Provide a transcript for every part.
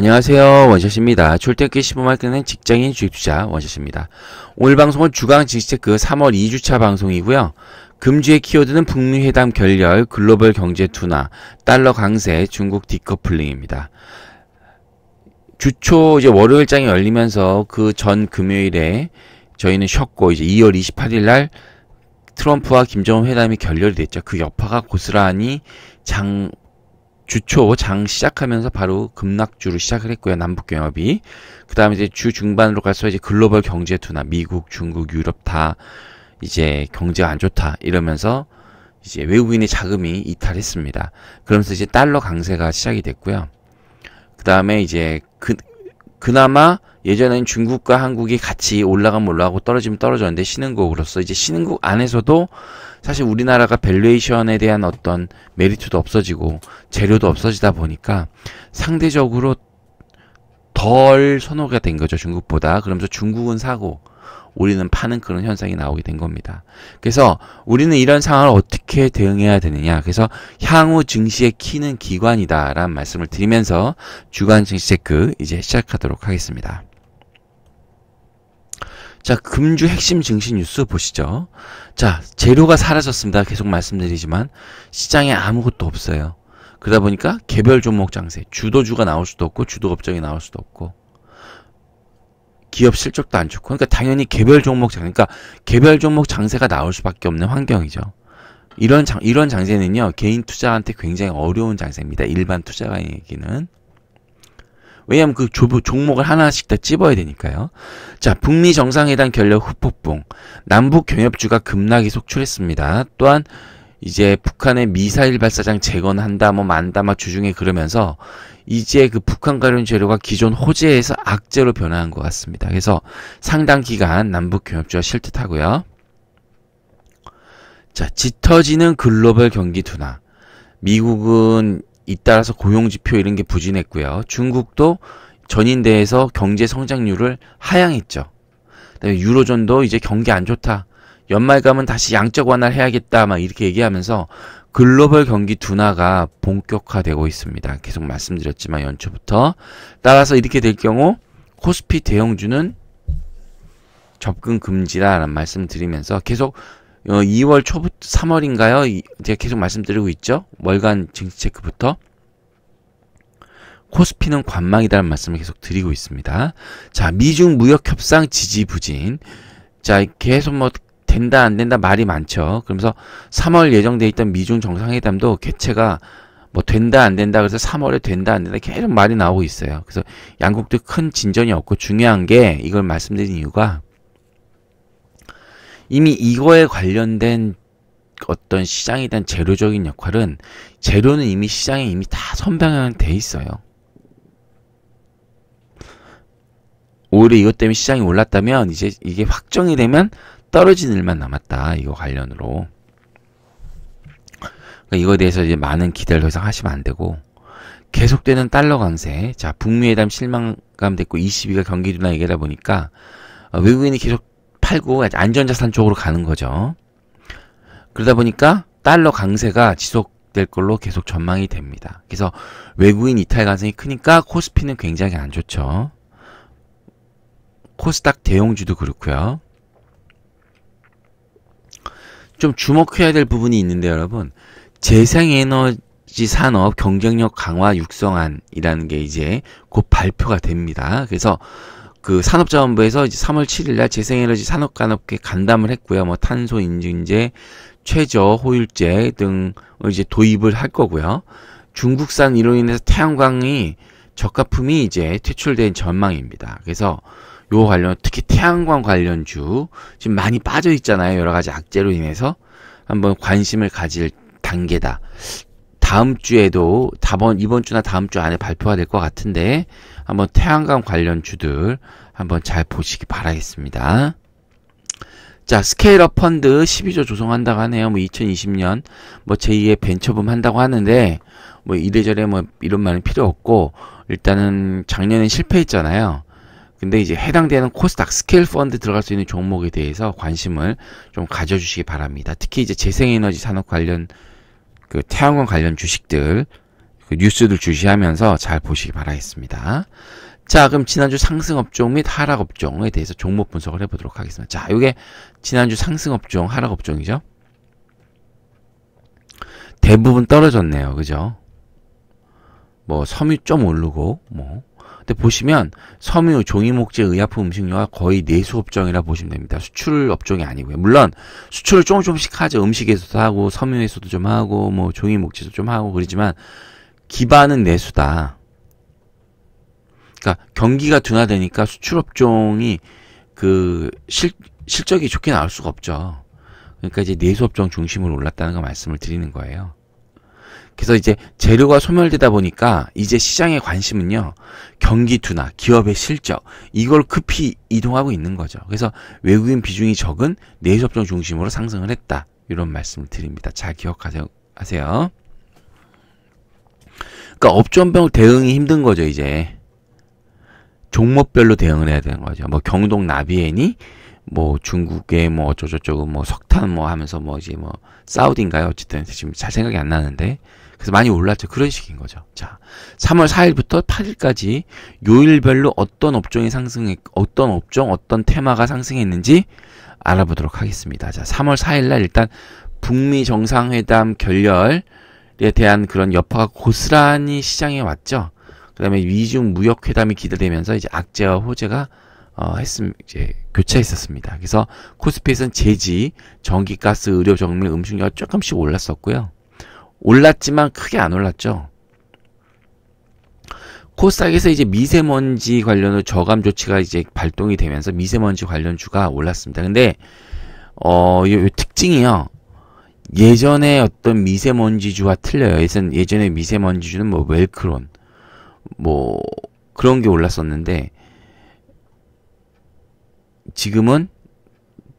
안녕하세요 원샷입니다. 출퇴근 15만 끄는 직장인 주입투자 원샷입니다. 오늘 방송은 주간 지식체크 3월 2주차 방송이고요. 금주의 키워드는 북미 회담 결렬, 글로벌 경제 둔화, 달러 강세, 중국 디커플링입니다. 주초 이제 월요일장이 열리면서 그 전 금요일에 저희는 쉬었고 이제 2월 28일 날 트럼프와 김정은 회담이 결렬이 됐죠. 그 여파가 고스란히 장 주초 장 시작하면서 바로 급락주를 시작을 했고요. 남북 경협이. 그 다음에 이제 주 중반으로 갈수록 이제 글로벌 경제 둔화, 미국, 중국, 유럽 다 이제 경제가 안 좋다 이러면서 이제 외국인의 자금이 이탈했습니다. 그러면서 이제 달러 강세가 시작이 됐고요. 그 다음에 이제 그, 그나마 예전엔 중국과 한국이 같이 올라가면 올라가고 떨어지면 떨어졌는데 신흥국으로서 이제 신흥국 안에서도 사실 우리나라가 밸류에이션에 대한 어떤 메리트도 없어지고 재료도 없어지다 보니까 상대적으로 덜 선호가 된 거죠 중국보다. 그러면서 중국은 사고 우리는 파는 그런 현상이 나오게 된 겁니다. 그래서 우리는 이런 상황을 어떻게 대응해야 되느냐. 그래서 향후 증시의 키는 기관이다 라는 말씀을 드리면서 주간 증시 체크 이제 시작하도록 하겠습니다. 자, 금주 핵심 증시 뉴스 보시죠. 자, 재료가 사라졌습니다. 계속 말씀드리지만 시장에 아무것도 없어요. 그러다 보니까 개별 종목 장세, 주도주가 나올 수도 없고 주도 업종이 나올 수도 없고 기업 실적도 안 좋고 그러니까 당연히 개별 종목 장 그러니까 개별 종목 장세가 나올 수밖에 없는 환경이죠. 이런 장 이런 장세는요 개인 투자한테 굉장히 어려운 장세입니다. 일반 투자가에게는 왜냐하면 그 종목을 하나씩 다 찝어야 되니까요. 자, 북미 정상회담 결렬 후폭풍. 남북 경협주가 급락이 속출했습니다. 또한 이제 북한의 미사일 발사장 재건한다, 뭐 만다, 막 주중에 그러면서 이제 그 북한 관련 재료가 기존 호재에서 악재로 변화한 것 같습니다. 그래서 상당 기간 남북 경협주가 실듯하고요. 자, 짙어지는 글로벌 경기 둔화. 미국은 잇따라서 고용 지표 이런 게 부진했고요. 중국도 전인대에서 경제 성장률을 하향했죠. 유로존도 이제 경기 안 좋다. 연말 가면 다시 양적 완화를 해야겠다. 막 이렇게 얘기하면서 글로벌 경기 둔화가 본격화되고 있습니다. 계속 말씀드렸지만 연초부터. 따라서 이렇게 될 경우 코스피 대형주는 접근 금지라는 말씀 드리면서 계속 2월 어, 초부터 3월인가요? 제가 계속 말씀드리고 있죠. 월간 증시 체크부터 코스피는 관망이다는 말씀을 계속 드리고 있습니다. 자, 미중 무역 협상 지지 부진. 자, 계속 뭐 된다 안 된다 말이 많죠. 그러면서 3월 예정돼 있던 미중 정상회담도 개최가 뭐 된다 안 된다 그래서 3월에 된다 안 된다 계속 말이 나오고 있어요. 그래서 양국도 큰 진전이 없고 중요한 게 이걸 말씀드린 이유가 이미 이거에 관련된 어떤 시장에 대한 재료적인 역할은 재료는 이미 시장에 이미 다 선방돼 있어요. 오히려 이것 때문에 시장이 올랐다면 이제 이게 확정이 되면 떨어진 일만 남았다. 이거 관련으로. 그러니까 이거에 대해서 이제 많은 기대를 더 이상 하시면 안 되고 계속되는 달러 강세. 자, 북미 회담 실망감 됐고 22가 경기 둔화 얘기하다 보니까 어, 외국인이 계속 팔고 안전자산 쪽으로 가는 거죠. 그러다 보니까 달러 강세가 지속될 걸로 계속 전망이 됩니다. 그래서 외국인 이탈 가능성이 크니까 코스피는 굉장히 안 좋죠. 코스닥 대형주도 그렇고요. 좀 주목해야 될 부분이 있는데 여러분 재생에너지 산업 경쟁력 강화 육성안이라는 게 이제 곧 발표가 됩니다. 그래서 그 산업자원부에서 이제 3월 7일 날 재생에너지 산업간업계 간담을 했고요. 뭐 탄소 인증제, 최저 호일제 등을 이제 도입을 할 거고요. 중국산 이로 인해서 태양광이 저가품이 이제 퇴출된 전망입니다. 그래서 요 관련 특히 태양광 관련주 지금 많이 빠져 있잖아요. 여러 가지 악재로 인해서 한번 관심을 가질 단계다. 다음 주에도 다번 이번 주나 다음 주 안에 발표가 될 것 같은데 한번 태양광 관련 주들 한번 잘 보시기 바라겠습니다. 자, 스케일업 펀드 12조 조성한다고 하네요. 뭐 2020년 뭐 제2의 벤처붐 한다고 하는데 뭐 이래저래 뭐 이런 말은 필요 없고 일단은 작년엔 실패했잖아요. 근데 이제 해당되는 코스닥 스케일 펀드 들어갈 수 있는 종목에 대해서 관심을 좀 가져주시기 바랍니다. 특히 이제 재생에너지 산업 관련 그 태양광 관련 주식들 그 뉴스들 주시하면서 잘 보시기 바라겠습니다. 자, 그럼 지난주 상승 업종 및 하락 업종에 대해서 종목 분석을 해보도록 하겠습니다. 자, 이게 지난주 상승 업종, 하락 업종이죠. 대부분 떨어졌네요. 그죠? 뭐 섬유 좀 오르고 뭐 근데 보시면 섬유, 종이목재, 의약품, 음식료가 거의 내수 업종이라 보시면 됩니다. 수출 업종이 아니고요. 물론 수출을 조금 조금씩 하죠. 음식에서도 하고 섬유에서도 좀 하고 뭐 종이목재도 좀 하고 그러지만 기반은 내수다. 그러니까 경기가 둔화되니까 수출 업종이 그 실, 실적이 좋게 나올 수가 없죠. 그러니까 이제 내수 업종 중심으로 올랐다는 거 말씀을 드리는 거예요. 그래서 이제 재료가 소멸되다 보니까 이제 시장의 관심은요, 경기 둔화, 기업의 실적, 이걸 급히 이동하고 있는 거죠. 그래서 외국인 비중이 적은 내수 업종 중심으로 상승을 했다. 이런 말씀을 드립니다. 잘 기억하세요. 하세요. 그러니까 업종별 대응이 힘든 거죠, 이제. 종목별로 대응을 해야 되는 거죠. 뭐 경동 나비엔이 뭐 중국의 뭐 어쩌고저쩌고 뭐 석탄 뭐 하면서 뭐 이제 뭐 사우디인가요? 어쨌든 지금 잘 생각이 안 나는데 그래서 많이 올랐죠. 그런 식인 거죠. 자, 3월 4일부터 8일까지 요일별로 어떤 업종이 상승했, 어떤 업종, 어떤 테마가 상승했는지 알아보도록 하겠습니다. 자, 3월 4일날 일단 북미 정상회담 결렬에 대한 그런 여파가 고스란히 시장에 왔죠. 그 다음에 위중 무역 회담이 기대되면서 이제 악재와 호재가 어, 했음, 이제, 교차했었습니다. 그래서 코스피에서는 제지, 전기, 가스, 의료, 정밀, 음식료가 조금씩 올랐었고요. 올랐지만 크게 안 올랐죠. 코스닥에서 이제 미세먼지 관련으로 저감 조치가 이제 발동이 되면서 미세먼지 관련 주가 올랐습니다. 근데 어, 요, 요 특징이요. 예전에 어떤 미세먼지주와 틀려요. 예전 예전에 미세먼지주는 뭐 웰크론 뭐 그런 게 올랐었는데 지금은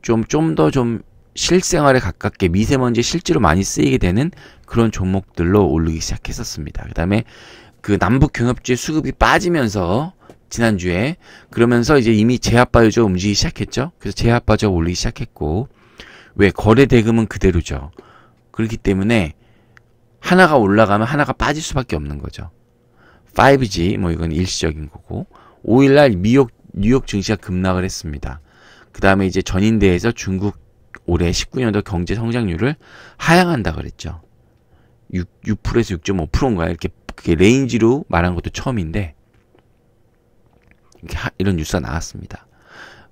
좀 좀 더좀 실생활에 가깝게 미세먼지 실제로 많이 쓰이게 되는 그런 종목들로 오르기 시작했었습니다. 그 다음에 그 남북 경협주의 수급이 빠지면서 지난주에 그러면서 이제 이미 제압바이오가 움직이기 시작했죠. 그래서 제압바이오가 올리기 시작했고 왜 거래 대금은 그대로죠. 그렇기 때문에 하나가 올라가면 하나가 빠질 수밖에 없는 거죠. 5G 뭐 이건 일시적인 거고 5일날 미국 뉴욕 증시가 급락을 했습니다. 그 다음에 이제 전인대에서 중국 올해 19년도 경제 성장률을 하향한다 그랬죠. 6, 6%에서 6.5%인가요? 이렇게 그게 레인지로 말한 것도 처음인데 이렇게 하, 이런 뉴스가 나왔습니다.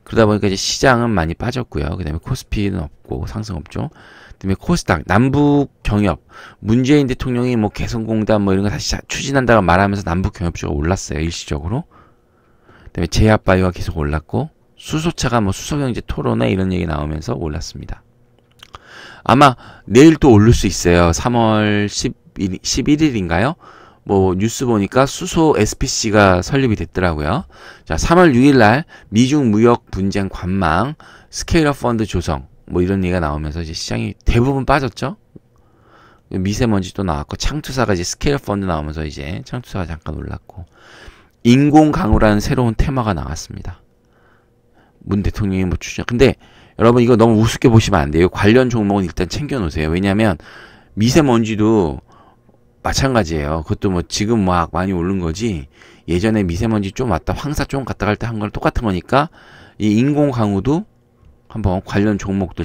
그러다 보니까 이제 시장은 많이 빠졌고요. 그다음에 코스피는 없고 상승 없죠. 그다음에 코스닥 남북 경협 문재인 대통령이 뭐 개성공단 뭐 이런 거 다시 추진한다고 말하면서 남북 경협주가 올랐어요 일시적으로. 그다음에 제약바이오가 계속 올랐고 수소차가 뭐 수소경제 토론회 이런 얘기 나오면서 올랐습니다. 아마 내일 또 오를 수 있어요. 3월 11, 11일인가요? 뭐 뉴스 보니까 수소 SPC가 설립이 됐더라고요. 자, 3월 6일 날 미중 무역 분쟁 관망 스케일업 펀드 조성 뭐 이런 얘기가 나오면서 이제 시장이 대부분 빠졌죠. 미세먼지도 나왔고 창투사가 이제 스케일업 펀드 나오면서 이제 창투사가 잠깐 올랐고 인공 강우라는 새로운 테마가 나왔습니다. 문 대통령이 뭐 추진. 근데 여러분 이거 너무 우습게 보시면 안 돼요. 관련 종목은 일단 챙겨 놓으세요. 왜냐하면 미세먼지도 마찬가지예요. 그것도 뭐 지금 막 많이 오른 거지. 예전에 미세먼지 좀 왔다 황사 좀 갔다 갈 때 한 거랑 똑같은 거니까 이 인공 강우도 한번 관련 종목도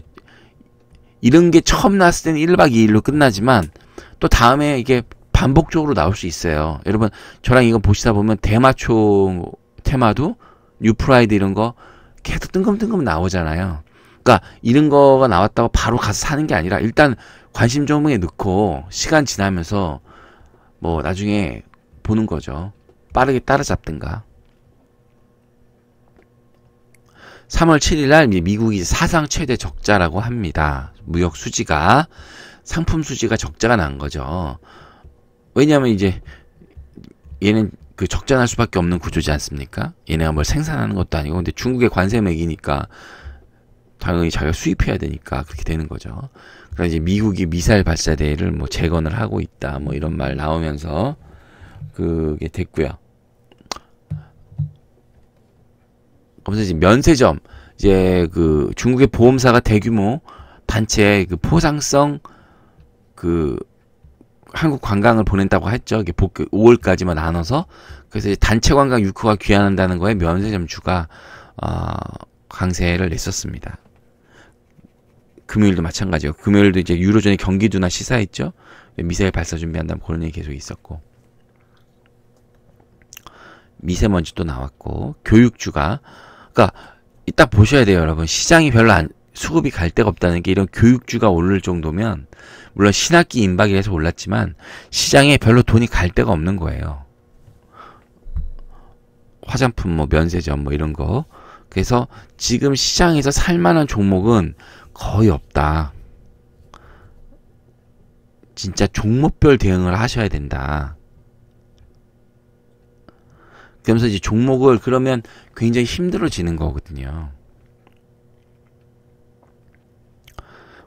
이런 게 처음 나왔을 때는 1박 2일로 끝나지만 또 다음에 이게 반복적으로 나올 수 있어요. 여러분 저랑 이거 보시다 보면 대마초 테마도 뉴프라이드 이런 거 계속 뜬금뜬금 나오잖아요. 그러니까 이런 거가 나왔다고 바로 가서 사는 게 아니라 일단 관심 종목에 넣고 시간 지나면서 뭐 나중에 보는 거죠. 빠르게 따라잡든가. 3월 7일 날 미국이 사상 최대 적자라고 합니다. 무역 수지가 상품 수지가 적자가 난 거죠. 왜냐하면 이제 얘는 그 적자 날 수밖에 없는 구조지 않습니까? 얘네가 뭘 생산하는 것도 아니고 근데 중국의 관세 맥이니까 당연히 자기가 수입해야 되니까 그렇게 되는 거죠. 그래서 이제 미국이 미사일 발사대를 뭐 재건을 하고 있다 뭐 이런 말 나오면서 그게 됐고요. 그러면서 이제 면세점 이제 그 중국의 보험사가 대규모 단체 그 포상성 그 한국 관광을 보낸다고 했죠. 이게 복 5월까지만 나눠서 그래서 단체 관광 유크가 귀환한다는 거에 면세점주가 어, 강세를 냈었습니다. 금요일도 마찬가지고 금요일도 이제 유로존의 경기도나 시사했죠. 미사일 발사 준비한다는 그런 얘기 계속 있었고 미세먼지도 나왔고 교육주가 그러니까 이따 보셔야 돼요, 여러분. 시장이 별로 안 수급이 갈 데가 없다는 게 이런 교육주가 오를 정도면 물론 신학기 임박이라서 올랐지만 시장에 별로 돈이 갈 데가 없는 거예요. 화장품 뭐 면세점 뭐 이런 거. 그래서 지금 시장에서 살 만한 종목은 거의 없다. 진짜 종목별 대응을 하셔야 된다. 그러면서 이제 종목을 그러면 굉장히 힘들어지는 거거든요.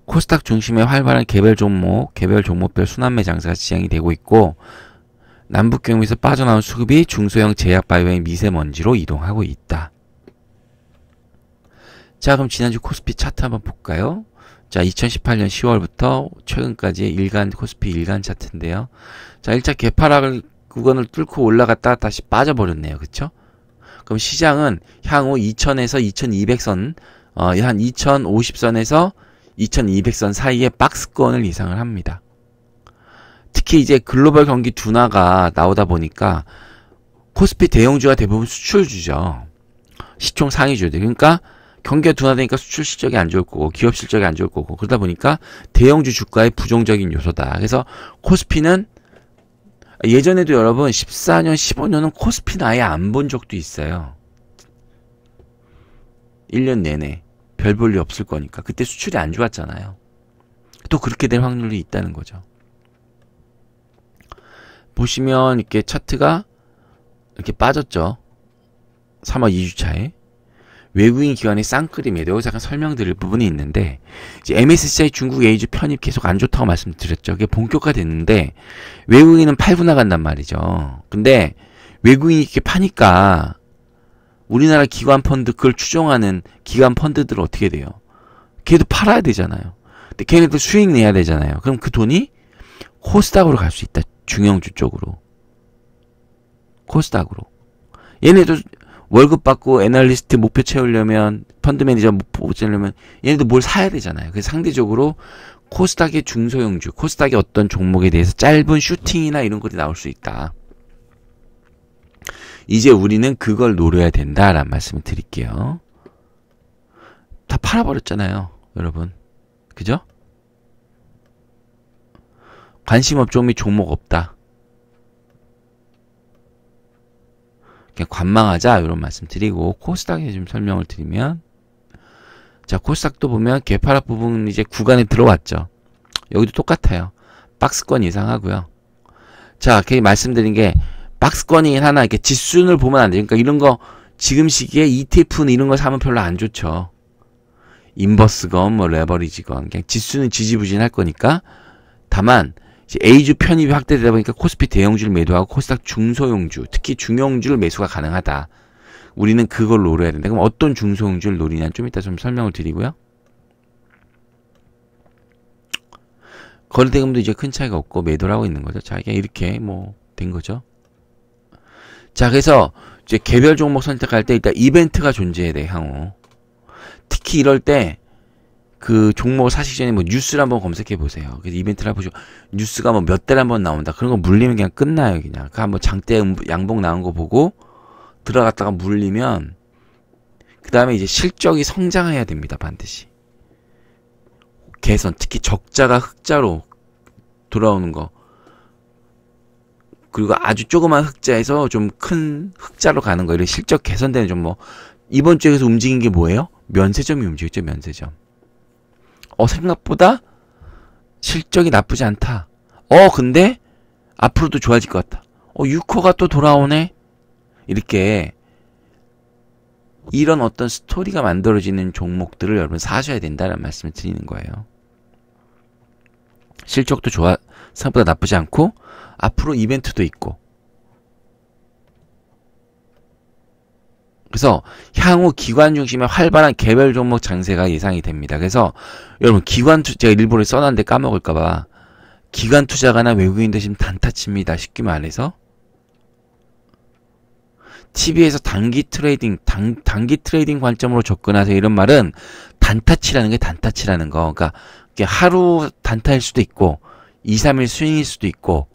코스닥 중심의 활발한 개별 종목, 개별 종목별 순환매 장사가 시행이 되고 있고 남북 경험에서 빠져나온 수급이 중소형 제약 바이오의 미세먼지로 이동하고 있다. 자, 그럼 지난주 코스피 차트 한번 볼까요? 자, 2018년 10월부터 최근까지 일간 코스피 일간 차트인데요. 자, 1차 개파락을 구간을 뚫고 올라갔다 다시 빠져버렸네요. 그쵸? 그럼 시장은 향후 2000에서 2200선, 어, 한 2050선에서 2200선 사이에 박스권을 이상을 합니다. 특히 이제 글로벌 경기 둔화가 나오다 보니까 코스피 대형주가 대부분 수출주죠. 시총 상위주들. 그러니까 경기가 둔화되니까 수출 실적이 안 좋을 거고 기업 실적이 안 좋을 거고 그러다 보니까 대형주 주가의 부정적인 요소다. 그래서 코스피는 예전에도 여러분 14년, 15년은 코스피는 아예 안 본 적도 있어요. 1년 내내 별 볼 일 없을 거니까 그때 수출이 안 좋았잖아요. 또 그렇게 될 확률이 있다는 거죠. 보시면 이렇게 차트가 이렇게 빠졌죠. 3월 2주차에. 외국인 기관의 쌍끌이 매도 잠깐 설명드릴 부분이 있는데 이제 MSCI 중국 A주 편입 계속 안 좋다고 말씀드렸죠. 그게 본격화됐는데 외국인은 팔고 나간단 말이죠. 근데 외국인이 이렇게 파니까 우리나라 기관 펀드 그걸 추종하는 기관 펀드들 어떻게 돼요? 걔도 팔아야 되잖아요. 근데 걔네도 수익 내야 되잖아요. 그럼 그 돈이 코스닥으로 갈 수 있다. 중형주 쪽으로. 코스닥으로. 얘네도 월급 받고 애널리스트 목표 채우려면 펀드 매니저 목표 채우려면 얘네도 뭘 사야 되잖아요. 그래서 상대적으로 코스닥의 중소형주, 코스닥의 어떤 종목에 대해서 짧은 슈팅이나 이런 것이 나올 수 있다. 이제 우리는 그걸 노려야 된다라는 말씀을 드릴게요. 다 팔아버렸잖아요, 여러분. 그죠? 관심 업종 및 종목 없다. 그냥 관망하자 이런 말씀 드리고 코스닥에 좀 설명을 드리면 자 코스닥도 보면 개파락 부분 이제 구간에 들어왔죠. 여기도 똑같아요. 박스권 이상 하고요. 자, 그 말씀드린 게 박스권이 하나 이렇게 지수를 보면 안 돼. 그러니까 이런 거 지금 시기에 ETF는 이런 거 사면 별로 안 좋죠. 인버스건 뭐 레버리지건 그냥 지수는 지지부진할 거니까 다만 A주 편입이 확대되다 보니까 코스피 대형주를 매도하고 코스닥 중소형주, 특히 중형주를 매수가 가능하다. 우리는 그걸 노려야 된다. 그럼 어떤 중소형주를 노리냐는 좀 이따 좀 설명을 드리고요. 거래대금도 이제 큰 차이가 없고 매도를 하고 있는 거죠. 자, 그냥 이렇게 뭐 된 거죠. 자, 그래서 이제 개별 종목 선택할 때 일단 이벤트가 존재해야 돼, 향후. 특히 이럴 때 그 종목을 사시기 전에 뭐 뉴스를 한번 검색해 보세요. 그래서 이벤트를 보시고 뉴스가 뭐 몇 달에 한번 나온다. 그런 거 물리면 그냥 끝나요, 그냥. 그 한번 장대 양봉 나온 거 보고 들어갔다가 물리면 그 다음에 이제 실적이 성장해야 됩니다, 반드시. 개선, 특히 적자가 흑자로 돌아오는 거. 그리고 아주 조그만 흑자에서 좀 큰 흑자로 가는 거. 이런 실적 개선되는 좀 뭐, 이번 주에서 움직인 게 뭐예요? 면세점이 움직였죠, 면세점. 어, 생각보다 실적이 나쁘지 않다. 어, 근데 앞으로도 좋아질 것 같다. 어, 6호가 또 돌아오네? 이렇게 이런 어떤 스토리가 만들어지는 종목들을 여러분 사셔야 된다는 말씀을 드리는 거예요. 실적도 좋아, 생각보다 나쁘지 않고, 앞으로 이벤트도 있고. 그래서 향후 기관 중심의 활발한 개별 종목 장세가 예상이 됩니다. 그래서 여러분 기관 투 제가 일부러 써놨는데 까먹을까봐 기관 투자가나 외국인 대신 단타칩니다. 쉽게 말해서. TV에서 단기 트레이딩, 단, 단기 트레이딩 관점으로 접근하세요. 이런 말은 단타치라는 게 단타치라는 거. 그러니까 하루 단타일 수도 있고, 2, 3일 스윙일 수도 있고,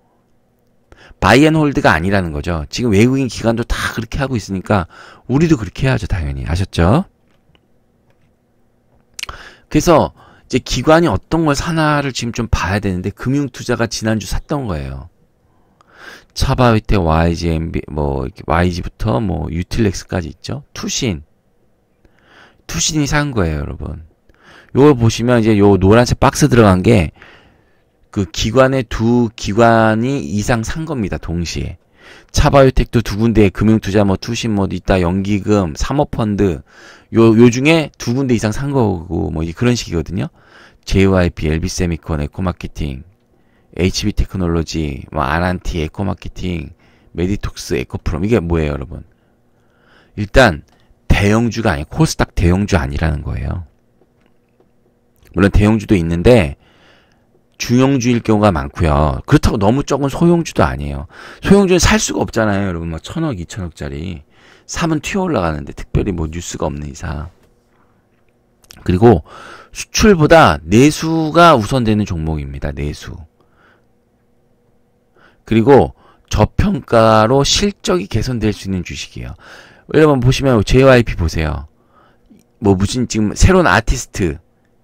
바이앤 홀드가 아니라는 거죠. 지금 외국인 기관도 다 그렇게 하고 있으니까, 우리도 그렇게 해야죠. 당연히. 아셨죠? 그래서, 이제 기관이 어떤 걸 사나를 지금 좀 봐야 되는데, 금융 투자가 지난주 샀던 거예요. 차바위테 YG, MB, 뭐, YG부터 뭐, 유틸렉스까지 있죠. 투신. 투신이 산 거예요, 여러분. 요걸 보시면 이제 요 노란색 박스 들어간 게, 그 기관의 두 기관이 이상 산 겁니다, 동시에. 차바이오텍도 두 군데 금융투자 뭐 투신 뭐 있다 연기금 사모펀드 요, 요 중에 두 군데 이상 산 거고 뭐 그런 식이거든요. JYP, LB세미콘, 에코마케팅 HB 테크놀로지, 뭐 아란티, 에코마케팅, 메디톡스, 에코프롬 이게 뭐예요, 여러분? 일단 대형주가 아니 코스닥 대형주 아니라는 거예요. 물론 대형주도 있는데 중형주일 경우가 많고요. 그렇다고 너무 적은 소형주도 아니에요. 소형주는 살 수가 없잖아요, 여러분. 뭐 천억, 이천억짜리 사면 튀어 올라가는데 특별히 뭐 뉴스가 없는 이상. 그리고 수출보다 내수가 우선되는 종목입니다. 내수. 그리고 저평가로 실적이 개선될 수 있는 주식이에요. 여러분 보시면 JYP 보세요. 뭐 무슨 지금 새로운 아티스트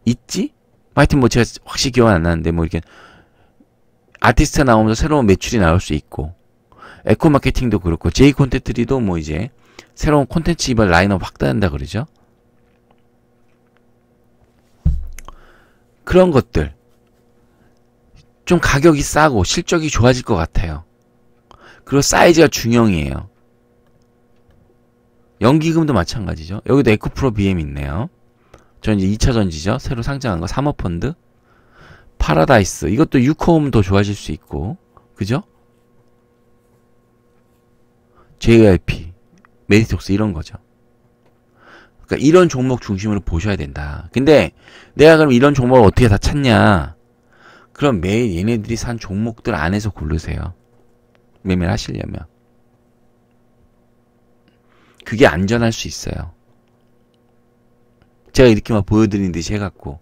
있지? 하여튼 뭐 제가 확실히 기억 안 나는데 뭐 이렇게 아티스트 나오면서 새로운 매출이 나올 수 있고 에코 마케팅도 그렇고 제이 콘텐츠리도 뭐 이제 새로운 콘텐츠 이번 라인업 확대한다 그러죠. 그런 것들 좀 가격이 싸고 실적이 좋아질 것 같아요. 그리고 사이즈가 중형이에요. 연기금도 마찬가지죠. 여기도 에코프로 BM 있네요. 전 이제 2차 전지죠. 새로 상장한 거 사모펀드. 파라다이스. 이것도 유코음 더 좋아질 수 있고. 그죠? JYP. 메디톡스 이런 거죠. 그러니까 이런 종목 중심으로 보셔야 된다. 근데 내가 그럼 이런 종목을 어떻게 다 찾냐? 그럼 매일 얘네들이 산 종목들 안에서 고르세요. 매매를 하시려면. 그게 안전할 수 있어요. 제가 이렇게만 보여드리는 듯이 해갖고.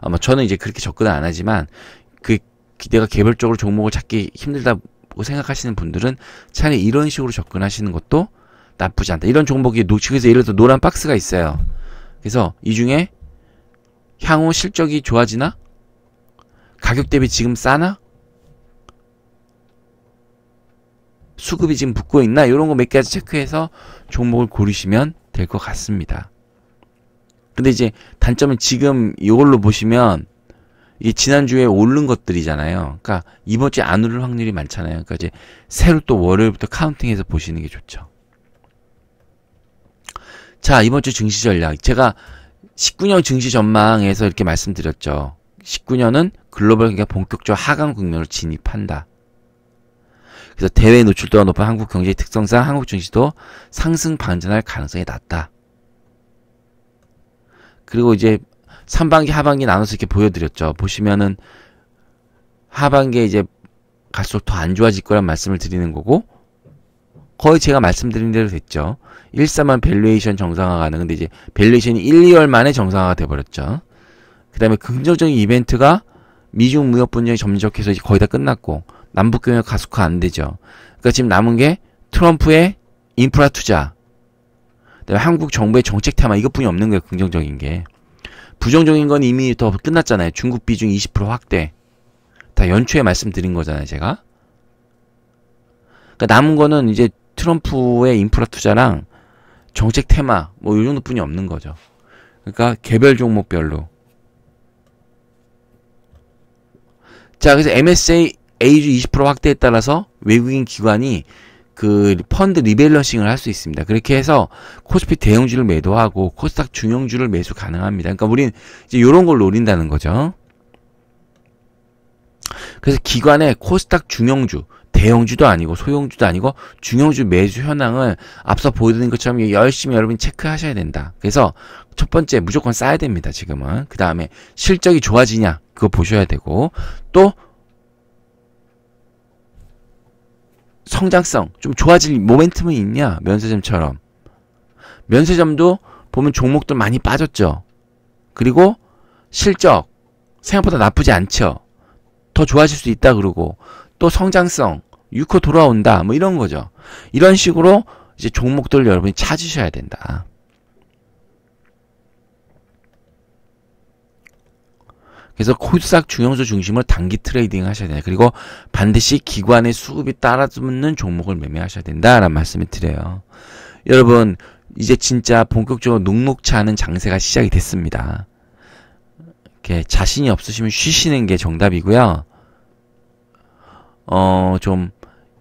아마 저는 이제 그렇게 접근을 안 하지만, 그, 내가 개별적으로 종목을 찾기 힘들다고 생각하시는 분들은 차라리 이런 식으로 접근하시는 것도 나쁘지 않다. 이런 종목이 노측에서 예를 들어 노란 박스가 있어요. 그래서 이 중에 향후 실적이 좋아지나? 가격 대비 지금 싸나? 수급이 지금 붙고 있나? 이런 거 몇 가지 체크해서 종목을 고르시면 될 것 같습니다. 근데 이제 단점은 지금 이걸로 보시면 이 지난주에 오른 것들이잖아요. 그러니까 이번 주에 안 오를 확률이 많잖아요. 그러니까 이제 새로 또 월요일부터 카운팅해서 보시는 게 좋죠. 자, 이번 주 증시 전략. 제가 19년 증시 전망에서 이렇게 말씀드렸죠. 19년은 글로벌 경기가 본격적 하강 국면으로 진입한다. 그래서 대외 노출도가 높은 한국 경제의 특성상 한국 증시도 상승 반전할 가능성이 낮다. 그리고 이제 3반기 하반기 나눠서 이렇게 보여드렸죠. 보시면은 하반기에 이제 갈수록 더 안 좋아질 거란 말씀을 드리는 거고 거의 제가 말씀드린 대로 됐죠. 1사만 밸류에이션 정상화 가능한데 이제 밸류에이션이 1, 2월 만에 정상화가 돼버렸죠. 그 다음에 긍정적인 이벤트가 미중 무역 분쟁이 점적해서 거의 다 끝났고 남북 경협 가속화 안 되죠. 그러니까 지금 남은 게 트럼프의 인프라 투자, 한국 정부의 정책 테마 이것뿐이 없는 거예요. 긍정적인 게 부정적인 건 이미 더 끝났잖아요. 중국 비중 20% 확대 다 연초에 말씀드린 거잖아요. 제가 그러니까 남은 거는 이제 트럼프의 인프라 투자랑 정책 테마 뭐이 정도뿐이 없는 거죠. 그러니까 개별 종목별로 자, 그래서 MSA A주 20% 확대에 따라서 외국인 기관이 그 펀드 리밸런싱을 할 수 있습니다. 그렇게 해서 코스피 대형주를 매도하고 코스닥 중형주를 매수 가능합니다. 그러니까 우린 이제 이런 걸 노린다는 거죠. 그래서 기관의 코스닥 중형주, 대형주도 아니고 소형주도 아니고 중형주 매수 현황을 앞서 보여드린 것처럼 열심히 여러분이 체크하셔야 된다. 그래서 첫 번째 무조건 싸야 됩니다. 지금은 그 다음에 실적이 좋아지냐 그거 보셔야 되고 또 성장성, 좀 좋아질 모멘텀이 있냐? 면세점처럼. 면세점도 보면 종목들 많이 빠졌죠. 그리고 실적, 생각보다 나쁘지 않죠. 더 좋아질 수 있다 그러고, 또 성장성, 6호 돌아온다, 뭐 이런 거죠. 이런 식으로 이제 종목들 여러분이 찾으셔야 된다. 그래서 코스닥 중형주 중심으로 단기 트레이딩 하셔야 된다. 그리고 반드시 기관의 수급이 따라붙는 종목을 매매하셔야 된다라는 말씀을 드려요. 여러분 이제 진짜 본격적으로 녹록치 않은 장세가 시작이 됐습니다. 이렇게 자신이 없으시면 쉬시는 게 정답이고요. 어, 좀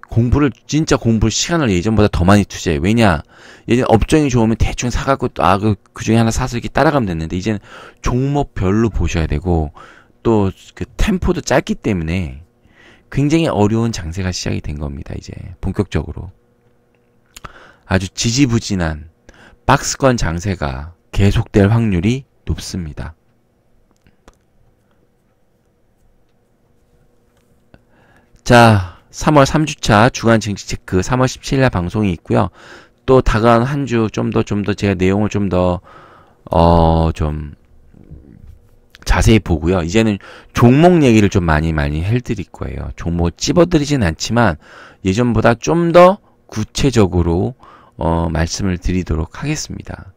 공부를 진짜 공부를 시간을 예전보다 더 많이 투자해. 왜냐? 예전 업종이 좋으면 대충 사갖고 아그 그 중에 하나 사서 이렇게 따라가면 됐는데 이제는 종목별로 보셔야 되고 또 그 템포도 짧기 때문에 굉장히 어려운 장세가 시작이 된 겁니다. 이제 본격적으로 아주 지지부진한 박스권 장세가 계속될 확률이 높습니다. 자, 3월 3주차 주간 증시 체크 3월 17일 방송이 있고요. 또 다가온 한 주 좀 더 좀 더 제가 내용을 좀 더 어 좀 자세히 보고요. 이제는 종목 얘기를 좀 많이 많이 해드릴 거예요. 종목 찝어드리진 않지만 예전보다 좀 더 구체적으로 어 말씀을 드리도록 하겠습니다.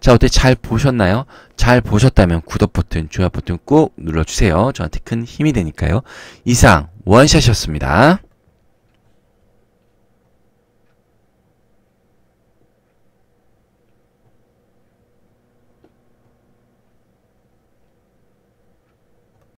자, 어때 잘 보셨나요? 잘 보셨다면 구독 버튼, 좋아요 버튼 꾹 눌러주세요. 저한테 큰 힘이 되니까요. 이상 원샷이었습니다.